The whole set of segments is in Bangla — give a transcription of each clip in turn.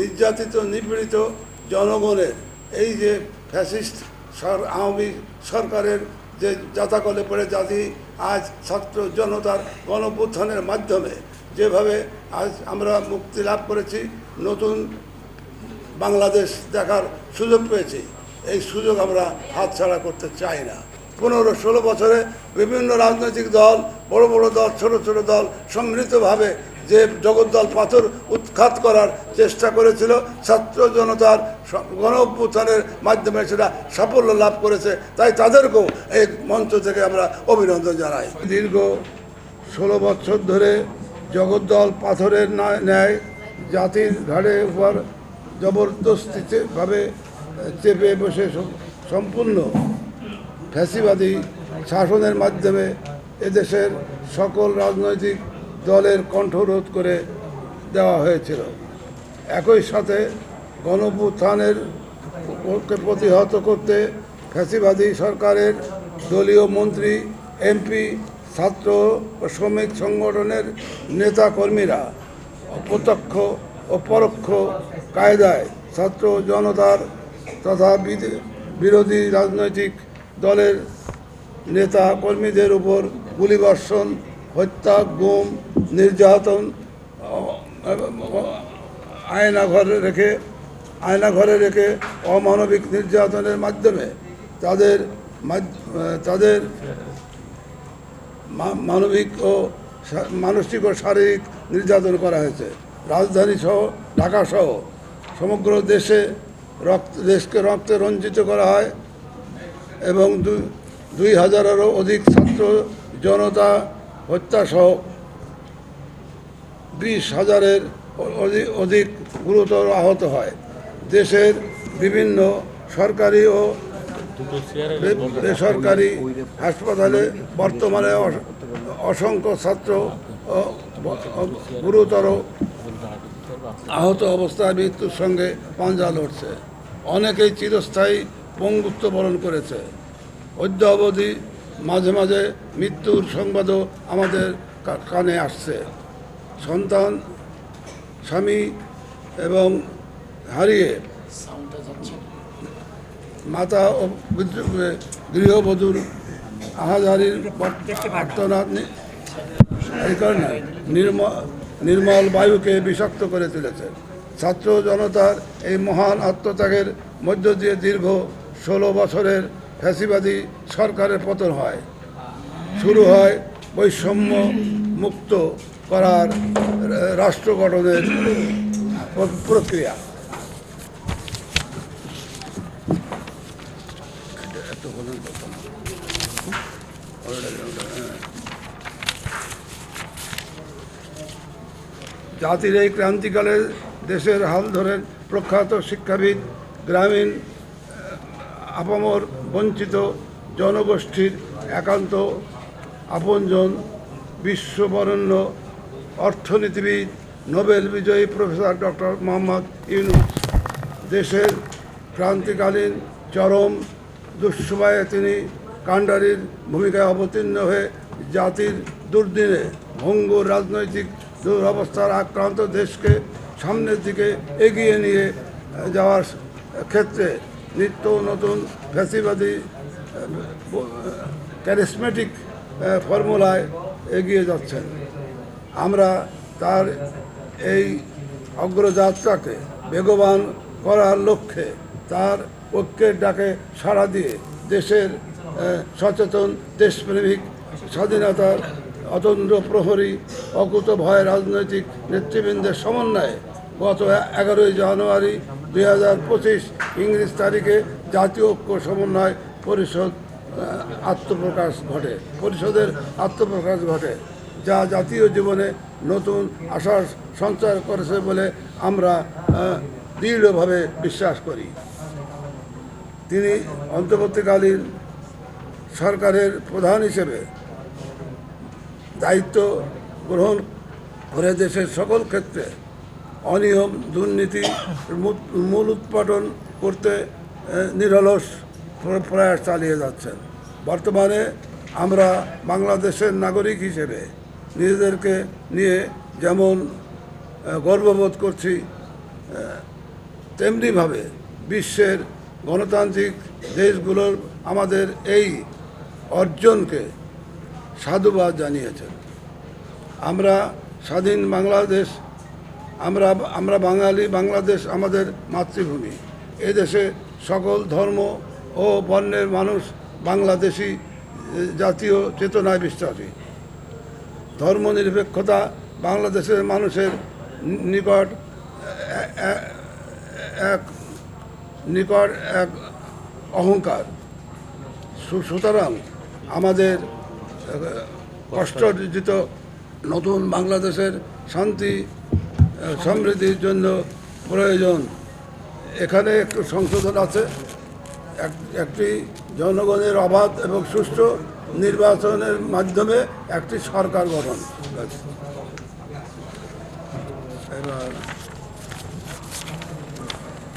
নির্যাতিত, নিপীড়িত জনগণের এই যে ফ্যাসিস্ট আওয়ামী সরকারের যে জাতাকলে পড়ে জাতি, আজ ছাত্র জনতার গণপুত্থানের মাধ্যমে যেভাবে আজ আমরা মুক্তি লাভ করেছি, নতুন বাংলাদেশ দেখার সুযোগ পেয়েছি, এই সুযোগ আমরা হাতছাড়া করতে চাই না। পনেরো ষোলো বছরে বিভিন্ন রাজনৈতিক দল, বড় বড় দল, ছোট ছোট দল সম্মিলিতভাবে যে জগদ্দল পাথর উৎখাত করার চেষ্টা করেছিল, ছাত্র জনতার গণ মাধ্যমে সেটা সাফল্য লাভ করেছে। তাই তাদেরকেও এই মঞ্চ থেকে আমরা অভিনন্দন জানাই। দীর্ঘ ষোলো বছর ধরে জগদ্দল পাথরের ন্যায় জাতির ঘাড়ে উপর জবরদস্তিভাবে চেপে বসে সম্পূর্ণ ফ্যাসিবাদী শাসনের মাধ্যমে এদেশের সকল রাজনৈতিক দলের কণ্ঠরোধ করে দেওয়া হয়েছিল। একই সাথে গণপুত্থানের প্রতিহত করতে ফ্যাসিবাদী সরকারের দলীয় মন্ত্রী, এমপি, ছাত্র ও শ্রমিক সংগঠনের নেতাকর্মীরা প্রত্যক্ষ ও পরোক্ষ কায়দায় ছাত্র জনতার তথা বিরোধী রাজনৈতিক দলের নেতা কর্মীদের উপর গুলিবর্ষণ, হত্যা, গুম নির্যাতন, আয়না ঘরে রেখে, আয়না ঘরে রেখে অমানবিক নির্যাতনের মাধ্যমে তাদের তাদের মানবিক ও মানসিক ও শারীরিক নির্যাতন করা হয়েছে। রাজধানী সহ, ঢাকা সহ, সমগ্র দেশে রক্ত, দেশকে রক্তে রঞ্জিত করা হয় এবং দুই হাজারেরও অধিক ছাত্র জনতা হত্যাসহ বিশ হাজারের অধিক গুরুতর আহত হয়। দেশের বিভিন্ন সরকারি ও বেসরকারি হাসপাতালে বর্তমানে অসংখ্য ছাত্র গুরুতর আহত অবস্থায় মৃত্যুর সঙ্গে পাঞ্জা লড়ছে। অনেকেই চিরস্থায়ী পঙ্গুত্ব বরণ করেছে। অদ্য অবধি মাঝে মাঝে মৃত্যুর সংবাদও আমাদের কানে আসছে। সন্তান, স্বামী এবং হারিয়ে মাতা ও গৃহবধূর আহাজারির আর্তনাদ এই কারণে নির্মল বায়ুকে বিষাক্ত করে তুলেছে। ছাত্র জনতার এই মহান আত্মত্যাগের মধ্য দিয়ে দীর্ঘ ষোলো বছরের ফ্যাসিবাদী সরকারের পতন হয়। শুরু হয় বৈষম্য মুক্ত করার রাষ্ট্র গঠনের প্রক্রিয়া। জাতির এই ক্রান্তিকালে দেশের হাল ধরেন প্রখ্যাত শিক্ষাবিদ, গ্রামীণ আপামর, বঞ্চিত জনগোষ্ঠীর একান্ত আপনজন বিশ্ববরণ্য অর্থনীতিবিদ, নোবেল বিজয়ী প্রফেসর ডক্টর মোহাম্মদ ইউনুস। দেশের ক্রান্তিকালীন চরম দুঃসময়ে তিনি কাণ্ডারির ভূমিকায় অবতীর্ণ হয়ে জাতির দুর্দিনে ভঙ্গুর রাজনৈতিক দুরবস্থার আক্রান্ত দেশকে সামনের দিকে এগিয়ে নিয়ে যাওয়ার ক্ষেত্রে নিত্য নতুন ফ্যাসিবাদী ক্যারিসমেটিক ফর্মুলায় এগিয়ে যাচ্ছেন। আমরা তার এই অগ্রযাত্রাকে বেগবান করার লক্ষ্যে তার ঐক্যের ডাকে সাড়া দিয়ে দেশের সচেতন, দেশপ্রেমিক, স্বাধীনতার অতন্দ্র প্রহরী, অকুত ভয় রাজনৈতিক নেতৃবৃন্দের সমন্বয়ে গত এগারোই জানুয়ারি দুই হাজার পঁচিশ ইংরেজ তারিখে জাতীয় ঐক্য সমন্বয় পরিষদ আত্মপ্রকাশ ঘটে। পরিষদের আত্মপ্রকাশ ঘটে। যা জাতীয় জীবনে নতুন আশার সঞ্চার করেছে বলে আমরা দৃঢ়ভাবে বিশ্বাস করি। তিনি অন্তর্বর্তীকালীন সরকারের প্রধান হিসেবে দায়িত্ব গ্রহণ করে দেশের সকল ক্ষেত্রে অনিয়ম, দুর্নীতি, মূল- উৎপাদন করতে নিরলস প্রয়াস চালিয়ে যাচ্ছেন। বর্তমানে আমরা বাংলাদেশের নাগরিক হিসেবে নিজেদেরকে নিয়ে যেমন গর্ববোধ করছি তেমনিভাবে বিশ্বের গণতান্ত্রিক দেশগুলোর আমাদের এই অর্জনকে সাধুবাদ জানিয়েছেন। আমরা স্বাধীন বাংলাদেশ, আমরা আমরা বাঙালি বাংলাদেশ আমাদের মাতৃভূমি। এদেশে সকল ধর্ম ও বর্ণের মানুষ বাংলাদেশি জাতীয় চেতনায় বিশ্বাসী। ধর্মনিরপেক্ষতা বাংলাদেশের মানুষের নিকট এক নিকট এক অহংকার। সুতরাং আমাদের কষ্টার্জিত নতুন বাংলাদেশের শান্তি সমৃদ্ধির জন্য প্রয়োজন। এখানে একটু সংশোধন আছে। এক- একটি জনগণের অবাধ এবং সুষ্ঠু নির্বাচনের মাধ্যমে একটি সরকার গঠন। এবার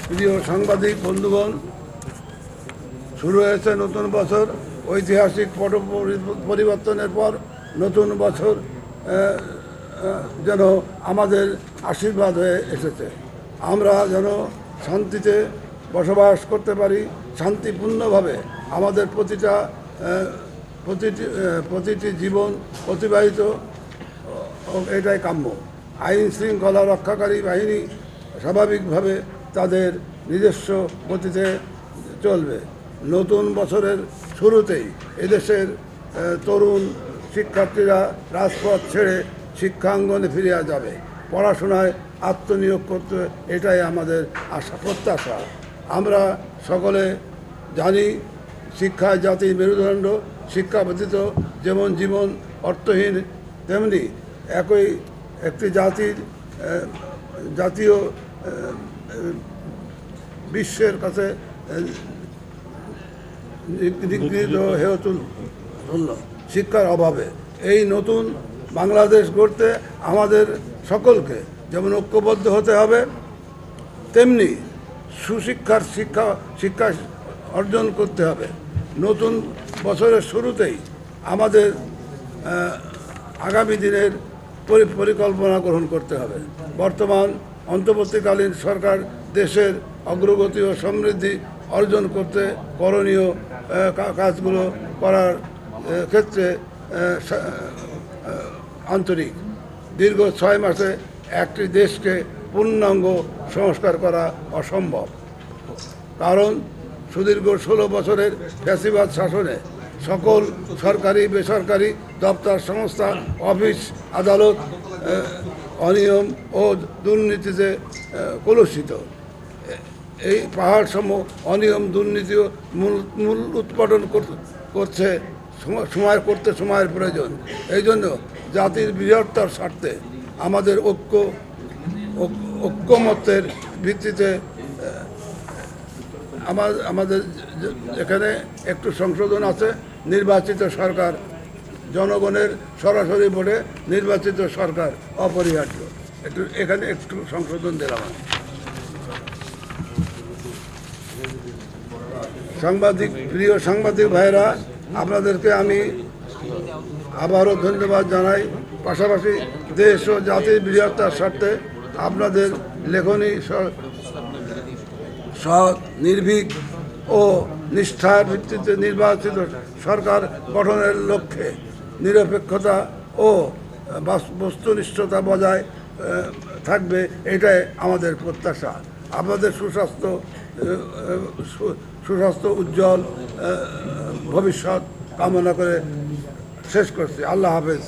প্রিয় সাংবাদিক, বন্ধুগণ, শুরু হয়েছে নতুন বছর ঐতিহাসিক পট পরিবর্তনের পর নতুন বছর যেন আমাদের আশীর্বাদ হয়ে এসেছে আমরা যেন শান্তিতে বসবাস করতে পারি, শান্তিপূর্ণভাবে আমাদের প্রতিটা প্রতিটি প্রতিটি জীবন অতিবাহিত এটাই কাম্য। আইন শৃঙ্খলা রক্ষাকারী বাহিনী স্বাভাবিকভাবে তাদের নিজস্ব গতিতে চলবে। নতুন বছরের শুরুতেই এদেশের তরুণ শিক্ষার্থীরা রাজপথ ছেড়ে শিক্ষাঙ্গনে ফিরে যাবে। পড়াশোনায় আত্মনিয়োগ করতে এটাই আমাদের আশা, প্রত্যাশা। আমরা সকলে জানি শিক্ষা জাতির মেরুদণ্ড শিক্ষা ব্যতীত যেমন জীবন অর্থহীন, তেমনি একই একটি জাতির জাতীয় বিশ্বের কাছে হয়ে তুল- তুলল শিক্ষার অভাবে। এই নতুন বাংলাদেশ গড়তে আমাদের সকলকে যেমন ঐক্যবদ্ধ হতে হবে, তেমনি সুশিক্ষার শিক্ষা শিক্ষা অর্জন করতে হবে। নতুন বছরের শুরুতেই আমাদের আগামী দিনের পরি- পরিকল্পনা গ্রহণ করতে হবে। বর্তমান অন্তর্বর্তীকালীন সরকার দেশের অগ্রগতি ও সমৃদ্ধি অর্জন করতে করণীয় কাজগুলো করার ক্ষেত্রে আন্তরিক। দীর্ঘ ছয় মাসে একটি দেশকে পূর্ণাঙ্গ সংস্কার করা অসম্ভব। কারণ সুদীর্ঘ ষোলো বছরের ফ্যাসিবাদ শাসনে সকল সরকারি, বেসরকারি দপ্তর, সংস্থা, অফিস, আদালত অনিয়ম ও দুর্নীতিতে কলুষিত, এই পাহাড় সমূহ অনিয়ম দুর্নীতি মূল মূল উৎপাদন কর- করছে সময়- করতে সময়ের প্রয়োজন। এই জন্য জাতির বৃহত্তর স্বার্থে আমাদের ঐক্য ঐক- ঐক্যমত্যের ভিত্তিতে আমার, আমাদের এখানে একটু সংশোধন আছে, নির্বাচিত সরকার, জনগণের সরাসরি ভোটে নির্বাচিত সরকার অপরিহার্য একটু, এখানে একটু সংশোধন দিলাম। সাংবাদিক, প্রিয় সাংবাদিক ভাইরা আপনাদেরকে আমি আবারও ধন্যবাদ জানাই পাশাপাশি দেশ ও জাতির বৃহত্তার স্বার্থে আপনাদের লেখনী নির্ভীক ও নিষ্ঠার ভিত্তিতে নির্বাচিত সরকার গঠনের লক্ষ্যে নিরপেক্ষতা ও বাস- বস্তুনিষ্ঠতা বজায় থাকবে, এটাই আমাদের প্রত্যাশা। আপনাদের সুস্বাস্থ্য সুস্বাস্থ্য উজ্জ্বল ভবিষ্যৎ কামনা করে শেষ করছি। আল্লাহ হাফেজ।